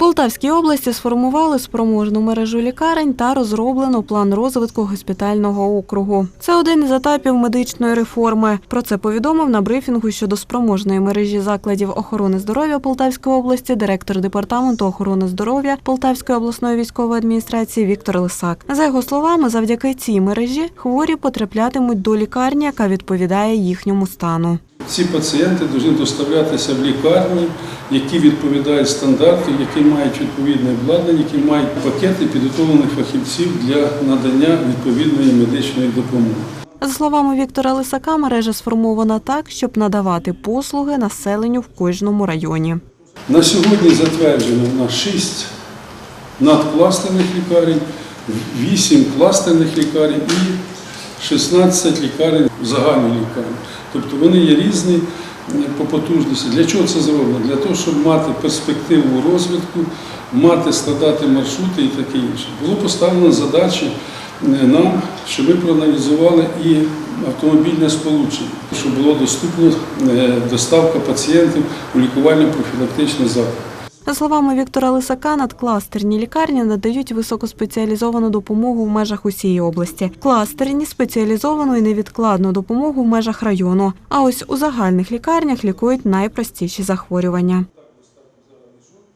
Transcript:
Полтавській області сформували спроможну мережу лікарень та розроблено план розвитку госпітального округу. Це один із етапів медичної реформи. Про це повідомив на брифінгу щодо спроможної мережі закладів охорони здоров'я Полтавської області директор департаменту охорони здоров'я Полтавської обласної військової адміністрації Віктор Лисак. За його словами, завдяки цій мережі хворі потраплятимуть до лікарні, яка відповідає їхньому стану. Ці пацієнти повинні доставлятися в лікарні, які відповідають стандартам, які мають відповідне обладнання, які мають пакети підготовлених фахівців для надання відповідної медичної допомоги. За словами Віктора Лисака, мережа сформована так, щоб надавати послуги населенню в кожному районі. На сьогодні затверджено на 6 надкластерних лікарень, 8 кластерних лікарень і 16 лікарень загальної лікарні. Тобто вони є різні е, по потужності. Для чого це зроблено? Для того, щоб мати перспективу розвитку, мати складати маршрути і таке інше. Було поставлено задачі е, нам, щоб ми проаналізували і автомобільне сполучення, щоб було доступно е, доставка пацієнтів у лікувально-профілактичний заклад. За словами Віктора Лисака, надкластерні лікарні надають високоспеціалізовану допомогу в межах усієї області. Кластерні спеціалізовану і невідкладну допомогу в межах району. А ось у загальних лікарнях лікують найпростіші захворювання.